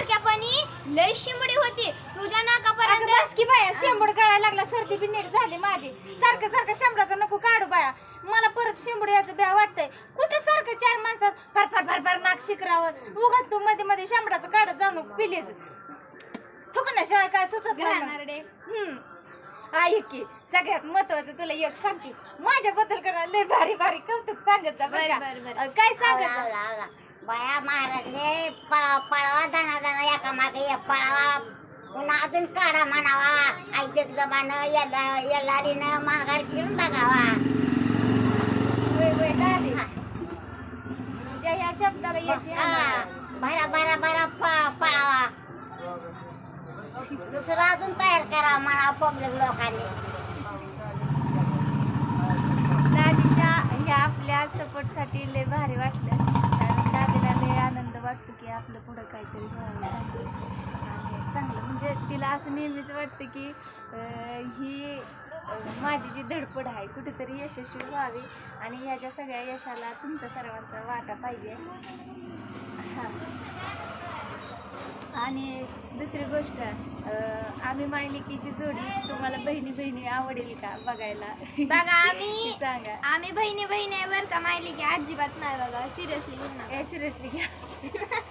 बारक्यापणी लय शिंबडी होती. तुझ्या अगं नाकापर्यंत बस की बाया शेंबूड गळायला लागला सर्दी बी नीट झाली माझी. सारखं सारखं शेंबडाचं नको काढू बाया. मला परत शेंबूड याचं ब्या वाटतंय. कुठं सारखं चार माणसात फरफर फरफर नाक शिकरावं? उगाच तू मध्ये मध्ये शेंबडाचं काढत जाणू प्लीज. थुकण्याशिवाय काय सुचत नाही मग. हम्म. ऐक की सगळ्यात महत्वाचं तुला एक सांगते. माझ्याबद्दल करा लय भारी भारी कौतुक सांगत जा बरं बर? बर, काय आवला, सांगत आवला. बाया महाराजने पळावा पळावा दाना दाना एका मागे एक पळावा. पुन्हा अजून काढा म्हणावा. ऐकत जमानं याला येलारीनं माघार फिरून बघावा. दादी त्या या शब्दाला यश हा. भरा भरा भरा प- पळावा. दुसरं अजून तयार करा म्हणा पब्लिक लोकांनी. की आपलं पुढं काहीतरी व्हावं चांगलं. चांगलं म्हणजे तिला असं नेहमीच वाटतं की ही माझी जी धडपड आहे कुठेतरी यशस्वी व्हावी. आणि ह्याच्या सगळ्या यशाला तुमचा सर्वांचा वाटा पाहिजे. हां. आणि दुसरी गोष्ट आम्ही मायलिकीची जोडी तुम्हाला बहिणी बहिणी आवडेल का बघायला? बघा आम्ही सांगा. आम्ही बहिणी बहिणी आहे बरं का माहिली की अजिबात नाही बघा सिरियसली ए सिरियसली घ्या.